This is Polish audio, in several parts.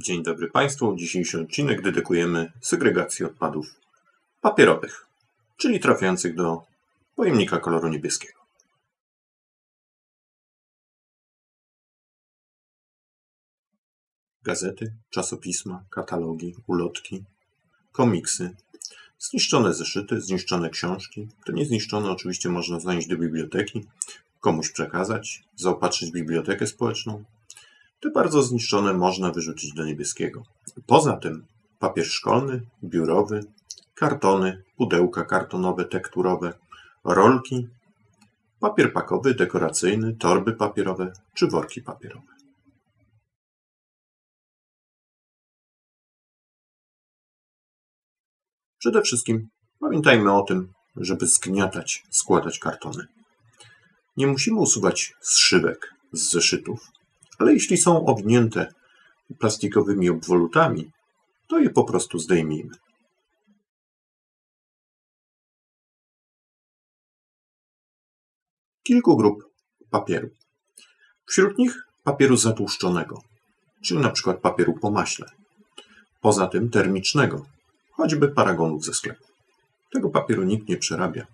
Dzień dobry Państwu. Dzisiejszy odcinek dedykujemy segregacji odpadów papierowych, czyli trafiających do pojemnika koloru niebieskiego. Gazety, czasopisma, katalogi, ulotki, komiksy, zniszczone zeszyty, zniszczone książki. Te niezniszczone oczywiście można zanieść do biblioteki, komuś przekazać, zaopatrzyć bibliotekę społeczną, te bardzo zniszczone można wyrzucić do niebieskiego. Poza tym papier szkolny, biurowy, kartony, pudełka kartonowe, tekturowe, rolki, papier pakowy, dekoracyjny, torby papierowe czy worki papierowe. Przede wszystkim pamiętajmy o tym, żeby zgniatać, składać kartony. Nie musimy usuwać zszywek z zeszytów, ale jeśli są owinięte plastikowymi obwolutami, to je po prostu zdejmijmy. Kilku grup papieru. Wśród nich papieru zatłuszczonego, czyli np. papieru po maśle. Poza tym termicznego, choćby paragonów ze sklepu. Tego papieru nikt nie przerabia.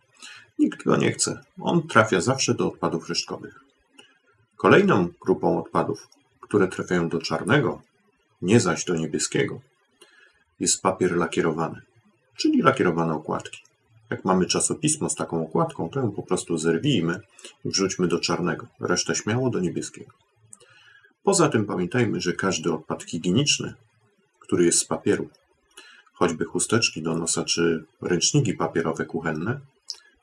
Nikt go nie chce. On trafia zawsze do odpadów resztkowych. Kolejną grupą odpadów, które trafiają do czarnego, nie zaś do niebieskiego, jest papier lakierowany, czyli lakierowane okładki. Jak mamy czasopismo z taką okładką, to ją po prostu zerwijmy i wrzućmy do czarnego, resztę śmiało do niebieskiego. Poza tym pamiętajmy, że każdy odpad higieniczny, który jest z papieru, choćby chusteczki do nosa czy ręczniki papierowe kuchenne,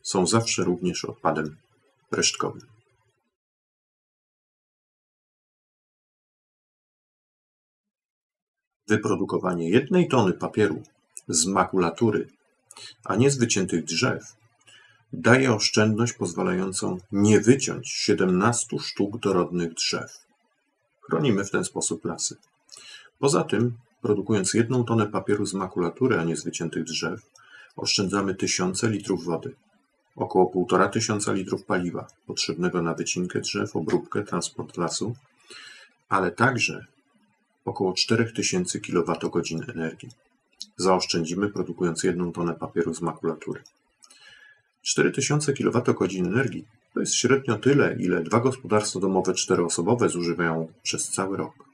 są zawsze również odpadem resztkowym. Wyprodukowanie jednej tony papieru z makulatury, a nie z wyciętych drzew, daje oszczędność pozwalającą nie wyciąć 17 sztuk dorodnych drzew. Chronimy w ten sposób lasy. Poza tym, produkując jedną tonę papieru z makulatury, a nie z wyciętych drzew, oszczędzamy tysiące litrów wody, około 1,5 tysiąca litrów paliwa potrzebnego na wycinkę drzew, obróbkę, transport lasu, ale także około 4000 kWh energii. Zaoszczędzimy produkując jedną tonę papieru z makulatury. 4000 kWh energii to jest średnio tyle, ile dwa gospodarstwa domowe czteroosobowe zużywają przez cały rok.